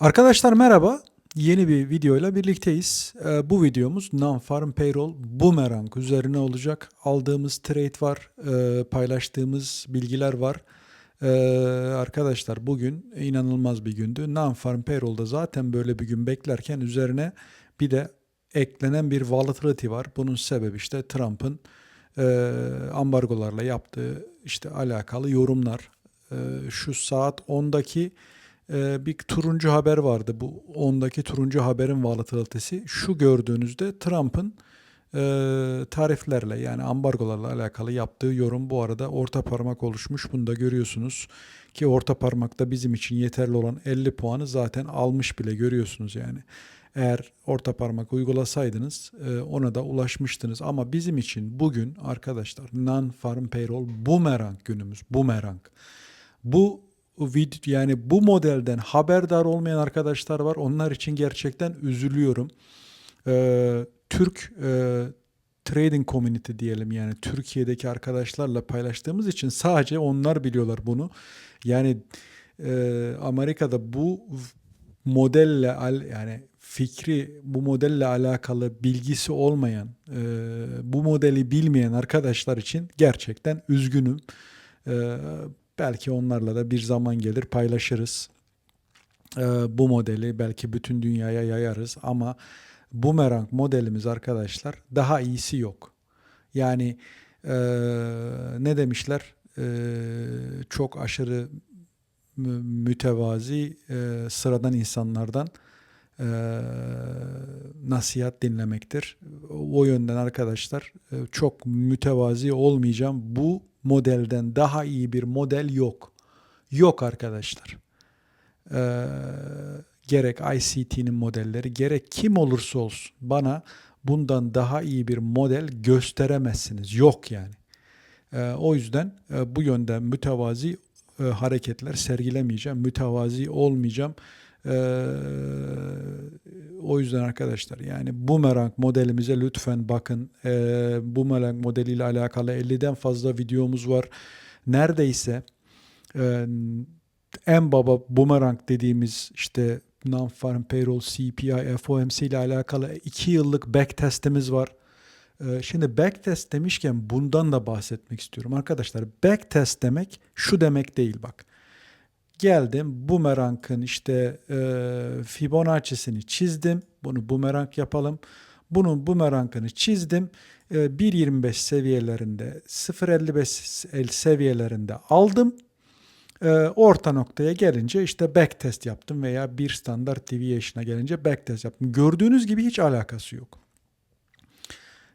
Arkadaşlar merhaba. Yeni bir videoyla birlikteyiz. Ee, bu videomuz Non-Farm Payroll Boomerang üzerine olacak. Aldığımız trade var, e, paylaştığımız bilgiler var. Ee, arkadaşlar bugün inanılmaz bir gündü. Non-Farm Payroll'da zaten böyle bir gün beklerken üzerine bir de eklenen bir volatility var. Bunun sebebi işte Trump'ın e, ambargolarla yaptığı işte alakalı yorumlar. E, şu saat 10'daki e, bir turuncu haber vardı. Bu 10'daki turuncu haberin volatilitesi. Şu gördüğünüzde Trump'ın e, tariflerle yani ambargolarla alakalı yaptığı yorum bu arada orta parmak oluşmuş. Bunu da görüyorsunuz ki orta parmakta bizim için yeterli olan 50 puanı zaten almış bile görüyorsunuz yani. Eğer orta parmak uygulasaydınız e, ona da ulaşmıştınız. Ama bizim için bugün arkadaşlar non-farm payroll boomerang günümüz. Boomerang. Bu yani bu modelden haberdar olmayan arkadaşlar var. Onlar için gerçekten üzülüyorum. Ee, Türk e, trading community diyelim yani Türkiye'deki arkadaşlarla paylaştığımız için sadece onlar biliyorlar bunu. Yani e, Amerika'da bu modelle al, yani fikri bu modelle alakalı bilgisi olmayan, e, bu modeli bilmeyen arkadaşlar için gerçekten üzgünüm. E, belki onlarla da bir zaman gelir paylaşırız. E, bu modeli belki bütün dünyaya yayarız ama Boomerang modelimiz arkadaşlar daha iyisi yok. Yani e, ne demişler? E, çok aşırı mü- mütevazi e, sıradan insanlardan e, nasihat dinlemektir. O yönden arkadaşlar e, çok mütevazi olmayacağım. Bu modelden daha iyi bir model yok. Yok arkadaşlar. E, gerek ICT'nin modelleri gerek kim olursa olsun bana bundan daha iyi bir model gösteremezsiniz. Yok yani. E, o yüzden e, bu yönden mütevazi e, hareketler sergilemeyeceğim. Mütevazi olmayacağım. E, o yüzden arkadaşlar yani Boomerang modelimize lütfen bakın. E, Boomerang modeliyle alakalı 50'den fazla videomuz var. Neredeyse e, en baba Boomerang dediğimiz işte Non-Farm Payroll, CPI, FOMC ile alakalı 2 yıllık backtestimiz var. Ee, Şimdi backtest demişken bundan da bahsetmek istiyorum. Arkadaşlar backtest demek şu demek değil bak. Geldim Boomerang'ın işte e, Fibonacci'sini çizdim. Bunu Boomerang yapalım. Bunun Boomerang'ını çizdim. E, 1.25 seviyelerinde 0.55 seviyelerinde aldım. E, orta noktaya gelince işte backtest yaptım veya bir standart deviation'a gelince backtest yaptım. Gördüğünüz gibi hiç alakası yok.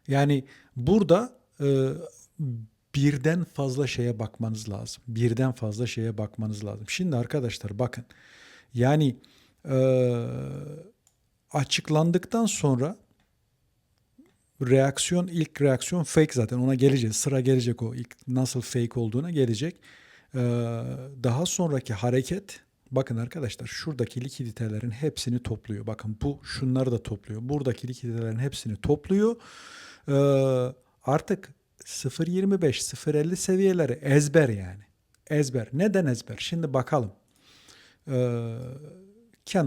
Yani burada e, birden fazla şeye bakmanız lazım. Birden fazla şeye bakmanız lazım. Şimdi arkadaşlar bakın. Yani e, açıklandıktan sonra reaksiyon ilk reaksiyon fake zaten ona geleceğiz. Sıra gelecek o ilk nasıl fake olduğuna gelecek. Ee, daha sonraki hareket bakın arkadaşlar şuradaki likiditelerin hepsini topluyor. Bakın bu şunları da topluyor. Buradaki likiditelerin hepsini topluyor. Ee, artık 0.25 0.50 seviyeleri ezber yani. Ezber. Neden ezber? Şimdi bakalım. Ee,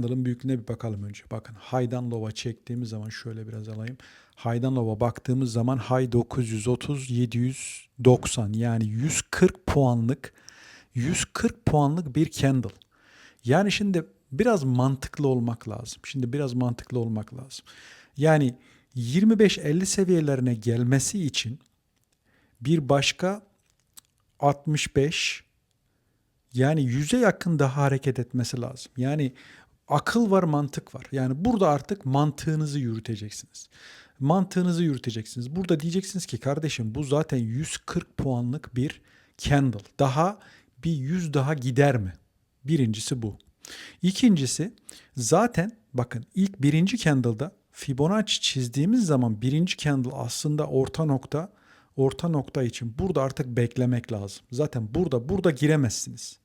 büyüklüğüne bir bakalım önce. Bakın high'dan low'a çektiğimiz zaman şöyle biraz alayım. High'dan low'a baktığımız zaman high 930 790 yani 140 puanlık 140 puanlık bir candle. Yani şimdi biraz mantıklı olmak lazım. Şimdi biraz mantıklı olmak lazım. Yani 25-50 seviyelerine gelmesi için bir başka 65 yani yüze yakın daha hareket etmesi lazım. Yani akıl var, mantık var. Yani burada artık mantığınızı yürüteceksiniz. Mantığınızı yürüteceksiniz. Burada diyeceksiniz ki kardeşim bu zaten 140 puanlık bir candle. Daha bir 100 daha gider mi? Birincisi bu. İkincisi zaten bakın ilk birinci candle'da Fibonacci çizdiğimiz zaman birinci candle aslında orta nokta orta nokta için burada artık beklemek lazım. Zaten burada burada giremezsiniz.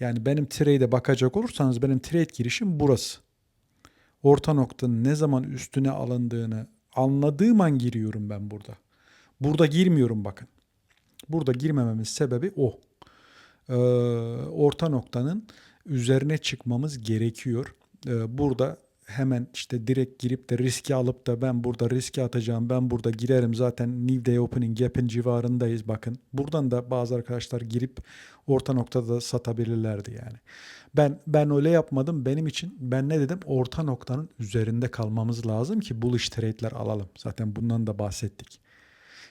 Yani benim trade'e bakacak olursanız benim trade girişim burası. Orta noktanın ne zaman üstüne alındığını anladığım an giriyorum ben burada. Burada girmiyorum bakın. Burada girmememin sebebi o. Ee, orta noktanın üzerine çıkmamız gerekiyor. Ee, burada hemen işte direkt girip de riski alıp da ben burada riski atacağım, ben burada girerim zaten New Day Opening Gap'in civarındayız bakın. Buradan da bazı arkadaşlar girip orta noktada satabilirlerdi yani. Ben ben öyle yapmadım. Benim için ben ne dedim? Orta noktanın üzerinde kalmamız lazım ki bullish trade'ler alalım. Zaten bundan da bahsettik.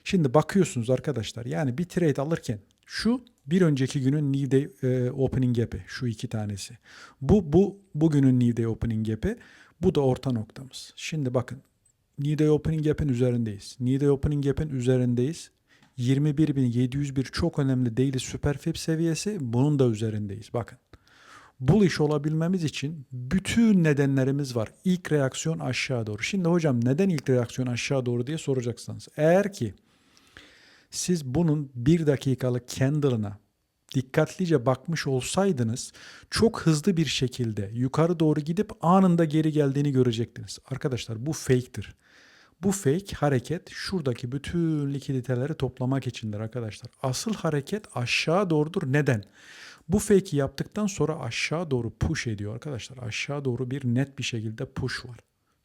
Şimdi bakıyorsunuz arkadaşlar yani bir trade alırken şu bir önceki günün New Day e, Opening Gap'i şu iki tanesi. Bu bu bugünün New Day Opening Gap'i. Bu da orta noktamız. Şimdi bakın New Day Opening Gap'in üzerindeyiz. New Day Opening Gap'in üzerindeyiz. 21.701 çok önemli daily super fib seviyesi. Bunun da üzerindeyiz. Bakın. Bullish olabilmemiz için bütün nedenlerimiz var. İlk reaksiyon aşağı doğru. Şimdi hocam neden ilk reaksiyon aşağı doğru diye soracaksınız. Eğer ki siz bunun bir dakikalık candle'ına dikkatlice bakmış olsaydınız çok hızlı bir şekilde yukarı doğru gidip anında geri geldiğini görecektiniz. Arkadaşlar bu fake'tir. Bu fake hareket şuradaki bütün likiditeleri toplamak içindir arkadaşlar. Asıl hareket aşağı doğrudur. Neden? Bu fake'i yaptıktan sonra aşağı doğru push ediyor arkadaşlar. Aşağı doğru bir net bir şekilde push var.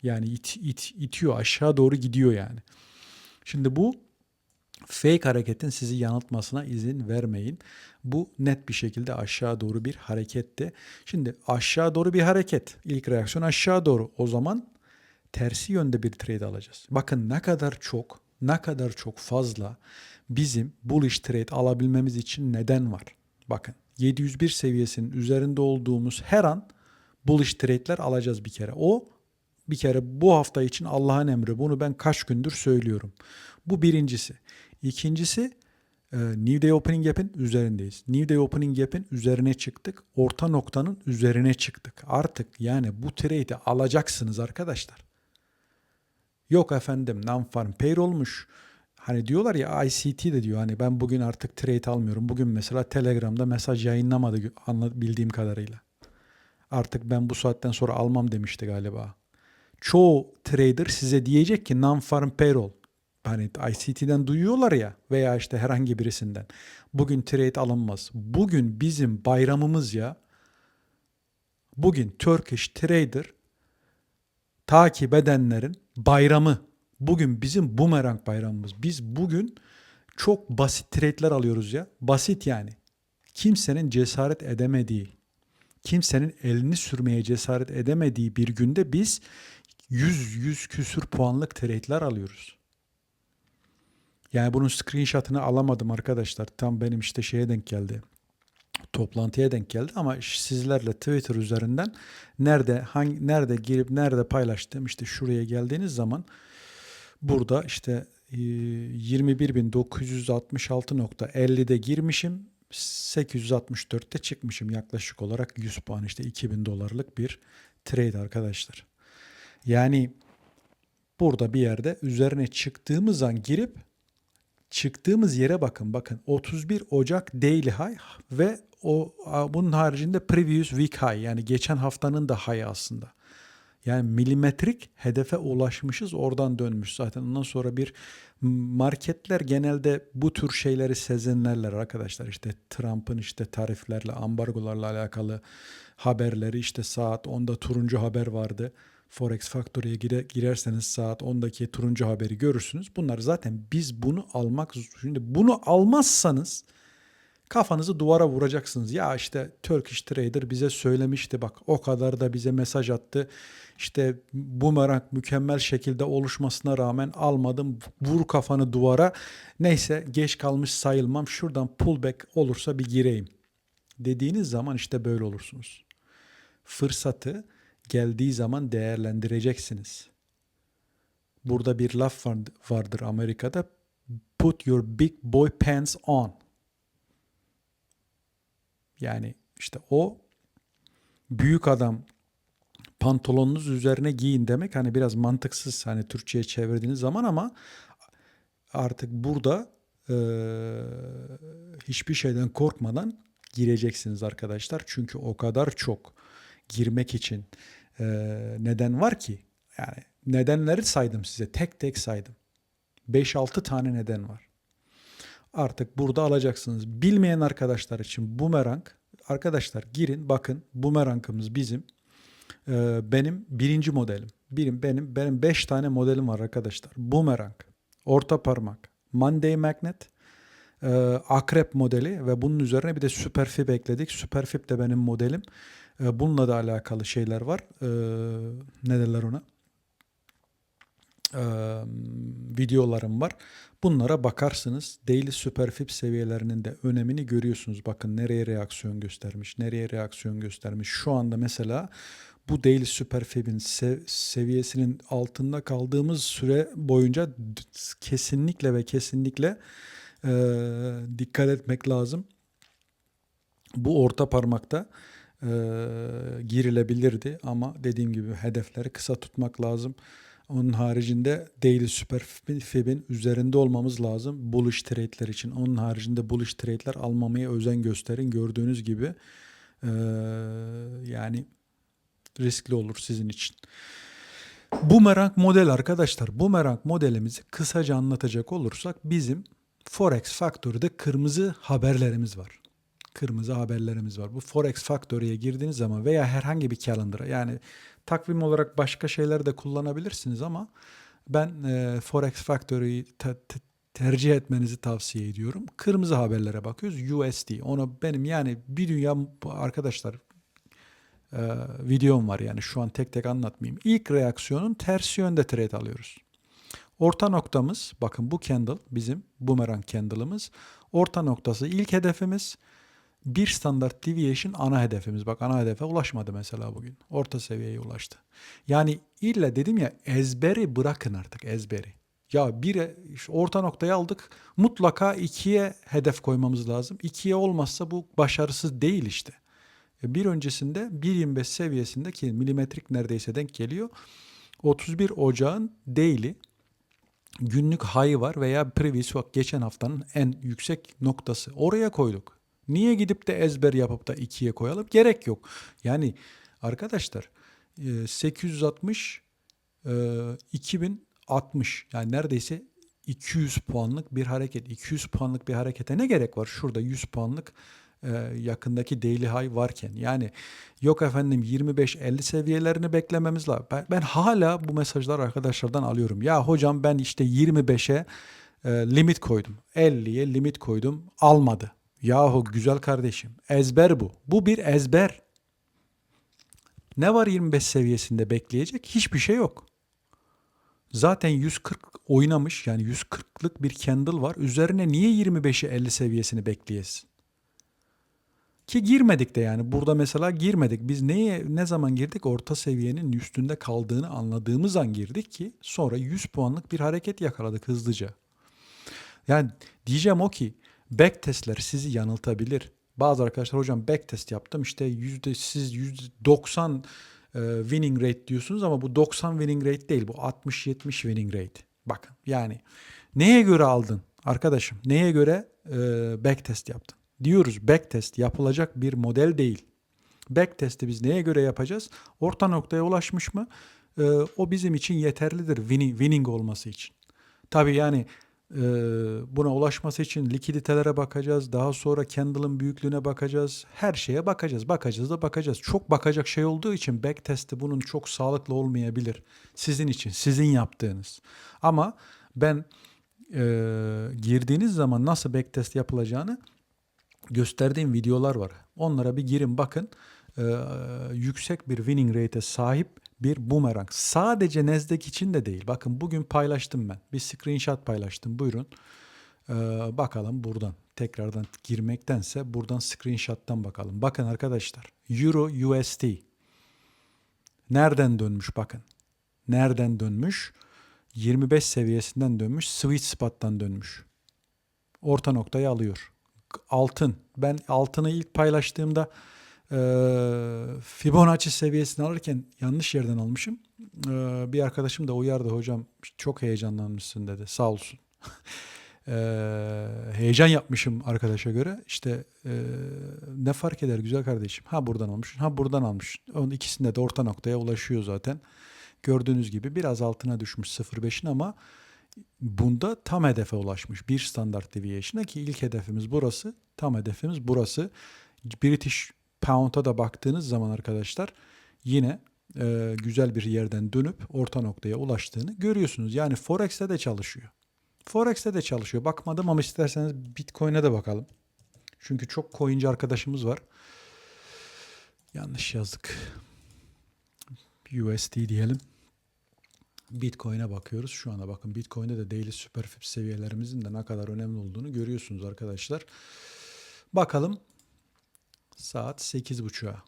Yani it, it, itiyor aşağı doğru gidiyor yani. Şimdi bu fake hareketin sizi yanıltmasına izin vermeyin. Bu net bir şekilde aşağı doğru bir hareketti. Şimdi aşağı doğru bir hareket. İlk reaksiyon aşağı doğru. O zaman tersi yönde bir trade alacağız. Bakın ne kadar çok, ne kadar çok fazla bizim bullish trade alabilmemiz için neden var. Bakın 701 seviyesinin üzerinde olduğumuz her an bullish trade'ler alacağız bir kere. O bir kere bu hafta için Allah'ın emri. Bunu ben kaç gündür söylüyorum. Bu birincisi. İkincisi e, New Day Opening Gap'in üzerindeyiz. New Day Opening Gap'in üzerine çıktık. Orta noktanın üzerine çıktık. Artık yani bu trade'i alacaksınız arkadaşlar. Yok efendim non-farm payroll'muş. Hani diyorlar ya ICT de diyor hani ben bugün artık trade almıyorum. Bugün mesela Telegram'da mesaj yayınlamadı bildiğim kadarıyla. Artık ben bu saatten sonra almam demişti galiba. Çoğu trader size diyecek ki non-farm payroll. Hani ICT'den duyuyorlar ya veya işte herhangi birisinden. Bugün trade alınmaz. Bugün bizim bayramımız ya. Bugün Turkish Trader takip edenlerin bayramı. Bugün bizim bumerang bayramımız. Biz bugün çok basit trade'ler alıyoruz ya. Basit yani. Kimsenin cesaret edemediği, kimsenin elini sürmeye cesaret edemediği bir günde biz 100 100 küsür puanlık trade'ler alıyoruz. Yani bunun screenshot'ını alamadım arkadaşlar. Tam benim işte şeye denk geldi. Toplantıya denk geldi ama sizlerle Twitter üzerinden nerede hangi nerede girip nerede paylaştım işte şuraya geldiğiniz zaman burada işte e, 21.966.50'de girmişim. 864'te çıkmışım yaklaşık olarak 100 puan işte 2000 dolarlık bir trade arkadaşlar. Yani burada bir yerde üzerine çıktığımız an girip çıktığımız yere bakın. Bakın 31 Ocak daily high ve o bunun haricinde previous week high yani geçen haftanın da high aslında. Yani milimetrik hedefe ulaşmışız oradan dönmüş zaten. Ondan sonra bir marketler genelde bu tür şeyleri sezinlerler arkadaşlar. İşte Trump'ın işte tariflerle, ambargolarla alakalı haberleri işte saat 10'da turuncu haber vardı. Forex Factory'ye gire, girerseniz saat 10'daki turuncu haberi görürsünüz. Bunlar zaten biz bunu almak şimdi bunu almazsanız kafanızı duvara vuracaksınız. Ya işte Turkish Trader bize söylemişti bak o kadar da bize mesaj attı. İşte bu merak mükemmel şekilde oluşmasına rağmen almadım. Vur kafanı duvara. Neyse geç kalmış sayılmam. Şuradan pullback olursa bir gireyim. Dediğiniz zaman işte böyle olursunuz. Fırsatı geldiği zaman değerlendireceksiniz. Burada bir laf vardır Amerika'da. Put your big boy pants on. Yani işte o büyük adam pantolonunuz üzerine giyin demek hani biraz mantıksız hani Türkçe'ye çevirdiğiniz zaman ama artık burada e, hiçbir şeyden korkmadan gireceksiniz arkadaşlar. Çünkü o kadar çok girmek için e, neden var ki. Yani nedenleri saydım size tek tek saydım. 5-6 tane neden var. Artık burada alacaksınız. Bilmeyen arkadaşlar için bumerang arkadaşlar girin bakın bumerangımız bizim. Ee, benim birinci modelim. Birim benim benim 5 tane modelim var arkadaşlar. Bumerang, orta parmak, Monday magnet, akrep modeli ve bunun üzerine bir de Superfib ekledik. Superfib de benim modelim. E, bununla da alakalı şeyler var. E, ne derler ona? E, videolarım var. Bunlara bakarsınız. Daily Superfib seviyelerinin de önemini görüyorsunuz. Bakın nereye reaksiyon göstermiş, nereye reaksiyon göstermiş. Şu anda mesela bu Daily Superfib'in se- seviyesinin altında kaldığımız süre boyunca kesinlikle ve kesinlikle e, dikkat etmek lazım. Bu orta parmakta e, girilebilirdi ama dediğim gibi hedefleri kısa tutmak lazım. Onun haricinde Daily Superfib'in üzerinde olmamız lazım bullish trade'ler için. Onun haricinde bullish trade'ler almamaya özen gösterin. Gördüğünüz gibi e, yani riskli olur sizin için. Boomerang model arkadaşlar. Boomerang modelimizi kısaca anlatacak olursak bizim Forex Factory'de kırmızı haberlerimiz var. Kırmızı haberlerimiz var. Bu Forex Factory'ye girdiğiniz zaman veya herhangi bir calendar'a yani takvim olarak başka şeyler de kullanabilirsiniz ama ben e, Forex Factory'yi te- te- tercih etmenizi tavsiye ediyorum. Kırmızı haberlere bakıyoruz. USD. Onu benim yani bir dünya arkadaşlar e, videom var yani şu an tek tek anlatmayayım. İlk reaksiyonun tersi yönde trade alıyoruz. Orta noktamız bakın bu candle bizim boomerang candle'ımız. Orta noktası ilk hedefimiz. Bir standart deviation ana hedefimiz. Bak ana hedefe ulaşmadı mesela bugün. Orta seviyeye ulaştı. Yani illa dedim ya ezberi bırakın artık ezberi. Ya bir orta noktayı aldık. Mutlaka ikiye hedef koymamız lazım. İkiye olmazsa bu başarısız değil işte. E, Bir öncesinde 1.25 seviyesinde ki milimetrik neredeyse denk geliyor. 31 Ocağın daily günlük high var veya previous geçen haftanın en yüksek noktası. Oraya koyduk. Niye gidip de ezber yapıp da ikiye koyalım? Gerek yok. Yani arkadaşlar e, 860 e, 2060 yani neredeyse 200 puanlık bir hareket. 200 puanlık bir harekete ne gerek var? Şurada 100 puanlık e, yakındaki daily high varken. Yani yok efendim 25-50 seviyelerini beklememiz lazım. Ben, ben hala bu mesajlar arkadaşlardan alıyorum. Ya hocam ben işte 25'e e, limit koydum. 50'ye limit koydum. Almadı. Yahu güzel kardeşim. Ezber bu. Bu bir ezber. Ne var 25 seviyesinde bekleyecek? Hiçbir şey yok. Zaten 140 oynamış yani 140'lık bir candle var. Üzerine niye 25'i 50 seviyesini bekleyesin? Ki girmedik de yani burada mesela girmedik. Biz neye ne zaman girdik? Orta seviyenin üstünde kaldığını anladığımız an girdik ki sonra 100 puanlık bir hareket yakaladık hızlıca. Yani diyeceğim o ki backtestler sizi yanıltabilir. Bazı arkadaşlar hocam backtest yaptım işte yüzde siz yüzde 90 e, winning rate diyorsunuz ama bu 90 winning rate değil bu 60-70 winning rate. Bakın yani neye göre aldın arkadaşım neye göre e, backtest yaptın? Diyoruz backtest yapılacak bir model değil. Backtest'i biz neye göre yapacağız? Orta noktaya ulaşmış mı? E, o bizim için yeterlidir winning, winning olması için. Tabii yani buna ulaşması için likiditelere bakacağız. Daha sonra candle'ın büyüklüğüne bakacağız. Her şeye bakacağız. Bakacağız da bakacağız. Çok bakacak şey olduğu için backtest'i bunun çok sağlıklı olmayabilir. Sizin için, sizin yaptığınız. Ama ben e, girdiğiniz zaman nasıl backtest yapılacağını gösterdiğim videolar var. Onlara bir girin bakın. Ee, yüksek bir winning rate'e sahip bir boomerang. Sadece Nasdaq için de değil. Bakın bugün paylaştım ben. Bir screenshot paylaştım. Buyurun. Ee, bakalım buradan. Tekrardan girmektense buradan screenshot'tan bakalım. Bakın arkadaşlar. Euro USD. Nereden dönmüş bakın. Nereden dönmüş? 25 seviyesinden dönmüş. Sweet spot'tan dönmüş. Orta noktayı alıyor altın. Ben altını ilk paylaştığımda Fibonacci seviyesini alırken yanlış yerden almışım. E, bir arkadaşım da uyardı hocam çok heyecanlanmışsın dedi sağ olsun. e, heyecan yapmışım arkadaşa göre. İşte e, ne fark eder güzel kardeşim. Ha buradan almışsın ha buradan almış. Onun ikisinde de orta noktaya ulaşıyor zaten. Gördüğünüz gibi biraz altına düşmüş 0.5'in ama bunda tam hedefe ulaşmış. Bir standart deviation'a ki ilk hedefimiz burası. Tam hedefimiz burası. British Pound'a da baktığınız zaman arkadaşlar yine e, güzel bir yerden dönüp orta noktaya ulaştığını görüyorsunuz. Yani Forex'te de çalışıyor. Forex'te de çalışıyor. Bakmadım ama isterseniz Bitcoin'e de bakalım. Çünkü çok coinci arkadaşımız var. Yanlış yazdık. USD diyelim. Bitcoin'e bakıyoruz. Şu anda bakın Bitcoin'de de daily superfib seviyelerimizin de ne kadar önemli olduğunu görüyorsunuz arkadaşlar. Bakalım saat 8.30'a.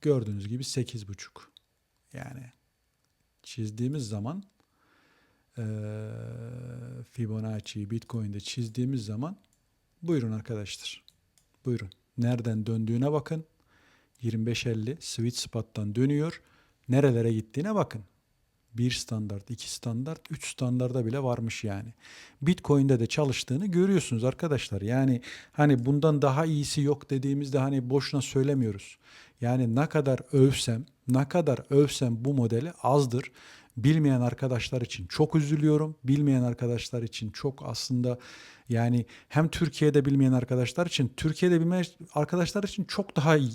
Gördüğünüz gibi 8.30. Yani çizdiğimiz zaman eee Fibonacci'yi Bitcoin'de çizdiğimiz zaman buyurun arkadaşlar. Buyurun. Nereden döndüğüne bakın. 25.50 sweet spot'tan dönüyor. Nerelere gittiğine bakın. 1 standart, 2 standart, 3 standarda bile varmış yani. Bitcoin'de de çalıştığını görüyorsunuz arkadaşlar. Yani hani bundan daha iyisi yok dediğimizde hani boşuna söylemiyoruz. Yani ne kadar övsem, ne kadar övsem bu modeli azdır. Bilmeyen arkadaşlar için çok üzülüyorum. Bilmeyen arkadaşlar için çok aslında yani hem Türkiye'de bilmeyen arkadaşlar için, Türkiye'de bilmeyen arkadaşlar için çok daha iyi,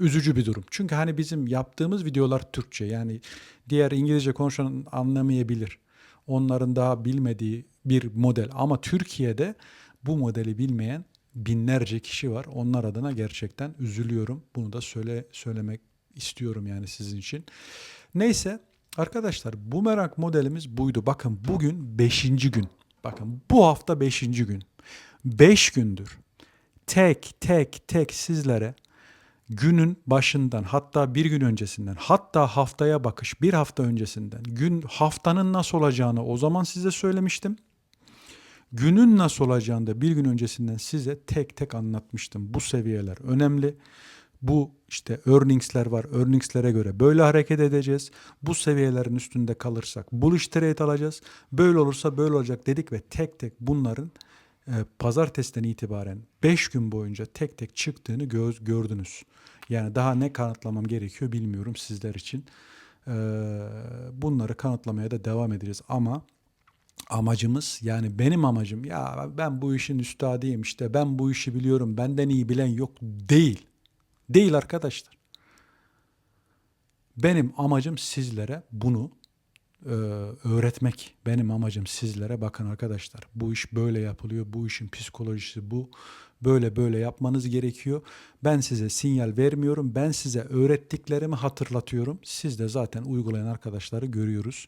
üzücü bir durum. Çünkü hani bizim yaptığımız videolar Türkçe. Yani diğer İngilizce konuşan anlamayabilir. Onların daha bilmediği bir model. Ama Türkiye'de bu modeli bilmeyen binlerce kişi var. Onlar adına gerçekten üzülüyorum. Bunu da söyle söylemek istiyorum yani sizin için. Neyse arkadaşlar bu merak modelimiz buydu. Bakın bugün 5. gün. Bakın bu hafta 5. gün. 5 gündür tek tek tek sizlere günün başından hatta bir gün öncesinden hatta haftaya bakış bir hafta öncesinden gün haftanın nasıl olacağını o zaman size söylemiştim. Günün nasıl olacağını da bir gün öncesinden size tek tek anlatmıştım. Bu seviyeler önemli. Bu işte earnings'ler var. Earnings'lere göre böyle hareket edeceğiz. Bu seviyelerin üstünde kalırsak bullish trade alacağız. Böyle olursa böyle olacak dedik ve tek tek bunların pazartesiden itibaren 5 gün boyunca tek tek çıktığını göz gördünüz. Yani daha ne kanıtlamam gerekiyor bilmiyorum sizler için. E, bunları kanıtlamaya da devam edeceğiz ama amacımız yani benim amacım ya ben bu işin üstadıyım işte ben bu işi biliyorum benden iyi bilen yok değil. Değil arkadaşlar. Benim amacım sizlere bunu e, öğretmek. Benim amacım sizlere bakın arkadaşlar bu iş böyle yapılıyor. Bu işin psikolojisi bu. Böyle böyle yapmanız gerekiyor. Ben size sinyal vermiyorum. Ben size öğrettiklerimi hatırlatıyorum. Siz de zaten uygulayan arkadaşları görüyoruz.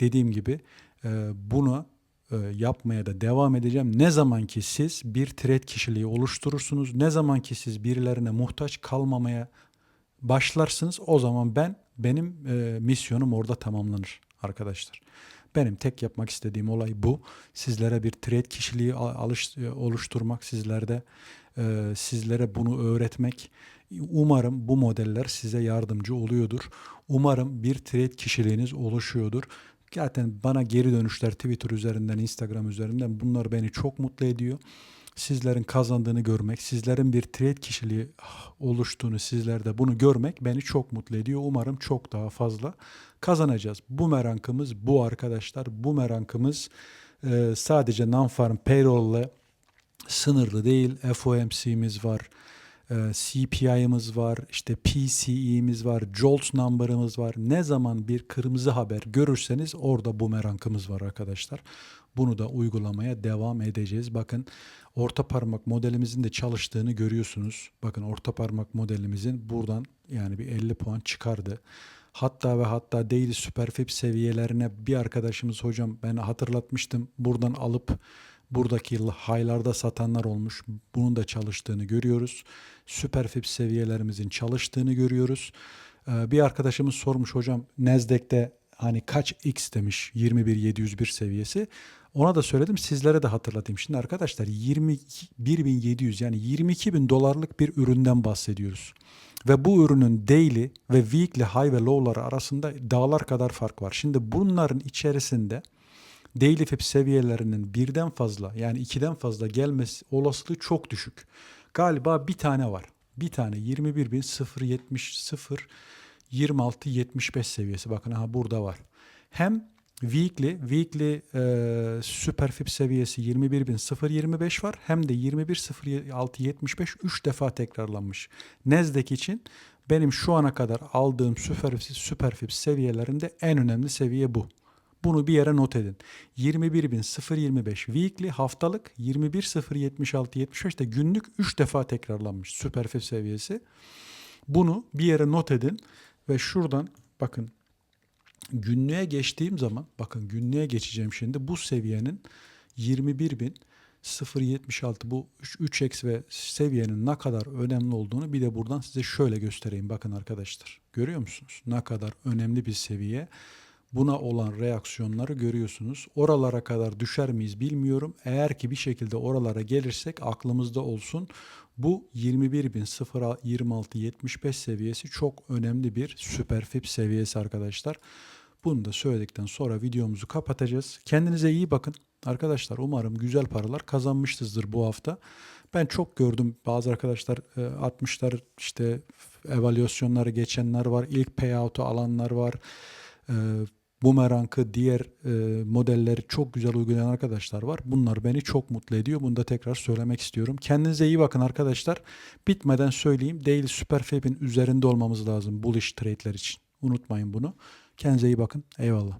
Dediğim gibi e, bunu e, yapmaya da devam edeceğim. Ne zaman ki siz bir trade kişiliği oluşturursunuz, ne zaman ki siz birilerine muhtaç kalmamaya başlarsınız o zaman ben benim e, misyonum orada tamamlanır arkadaşlar. Benim tek yapmak istediğim olay bu. Sizlere bir trade kişiliği al- alış, e, oluşturmak, sizlerde e, sizlere bunu öğretmek. Umarım bu modeller size yardımcı oluyordur. Umarım bir trade kişiliğiniz oluşuyordur. Zaten bana geri dönüşler Twitter üzerinden, Instagram üzerinden bunlar beni çok mutlu ediyor. Sizlerin kazandığını görmek, sizlerin bir trade kişiliği oluştuğunu, sizlerde bunu görmek beni çok mutlu ediyor. Umarım çok daha fazla kazanacağız. Bu merankımız bu arkadaşlar. Bu merankımız e, sadece non-farm payroll ile sınırlı değil. FOMC'miz var. e, CPI'miz var, işte PCE'miz var, JOLTS number'ımız var. Ne zaman bir kırmızı haber görürseniz orada bumerangımız var arkadaşlar. Bunu da uygulamaya devam edeceğiz. Bakın orta parmak modelimizin de çalıştığını görüyorsunuz. Bakın orta parmak modelimizin buradan yani bir 50 puan çıkardı. Hatta ve hatta daily superfib seviyelerine bir arkadaşımız hocam ben hatırlatmıştım. Buradan alıp buradaki high'larda satanlar olmuş. Bunun da çalıştığını görüyoruz. Superfib seviyelerimizin çalıştığını görüyoruz. Ee, bir arkadaşımız sormuş hocam Nasdaq'te hani kaç X demiş 21701 seviyesi. Ona da söyledim sizlere de hatırlatayım. Şimdi arkadaşlar 21700 yani 22 bin dolarlık bir üründen bahsediyoruz. Ve bu ürünün daily ve weekly high ve low'ları arasında dağlar kadar fark var. Şimdi bunların içerisinde daily fib seviyelerinin birden fazla yani ikiden fazla gelmesi olasılığı çok düşük. Galiba bir tane var. Bir tane 21.070 0 26 75 seviyesi bakın aha burada var. Hem Weekly, weekly e, Superfib seviyesi 21.025 var. Hem de 21.0675 3 defa tekrarlanmış. Nasdaq için benim şu ana kadar aldığım Superfib, Superfib seviyelerinde en önemli seviye bu. Bunu bir yere not edin. 21.025 weekly haftalık 21.07675 de günlük 3 defa tekrarlanmış Superfib seviyesi. Bunu bir yere not edin ve şuradan bakın günlüğe geçtiğim zaman bakın günlüğe geçeceğim şimdi bu seviyenin 21.076 bu 3x ve seviyenin ne kadar önemli olduğunu bir de buradan size şöyle göstereyim bakın arkadaşlar. Görüyor musunuz? Ne kadar önemli bir seviye. Buna olan reaksiyonları görüyorsunuz. Oralara kadar düşer miyiz bilmiyorum. Eğer ki bir şekilde oralara gelirsek aklımızda olsun. Bu 21.026-75 seviyesi çok önemli bir süperfip seviyesi arkadaşlar. Bunu da söyledikten sonra videomuzu kapatacağız. Kendinize iyi bakın. Arkadaşlar umarım güzel paralar kazanmışsınızdır bu hafta. Ben çok gördüm bazı arkadaşlar e, 60'lar işte evaluasyonları geçenler var. İlk payout'u alanlar var. E, Boomerang'ı diğer e, modelleri çok güzel uygulayan arkadaşlar var. Bunlar beni çok mutlu ediyor. Bunu da tekrar söylemek istiyorum. Kendinize iyi bakın arkadaşlar. Bitmeden söyleyeyim. Daily Superfab'in üzerinde olmamız lazım bullish trade'ler için. Unutmayın bunu. Kendinize iyi bakın. Eyvallah.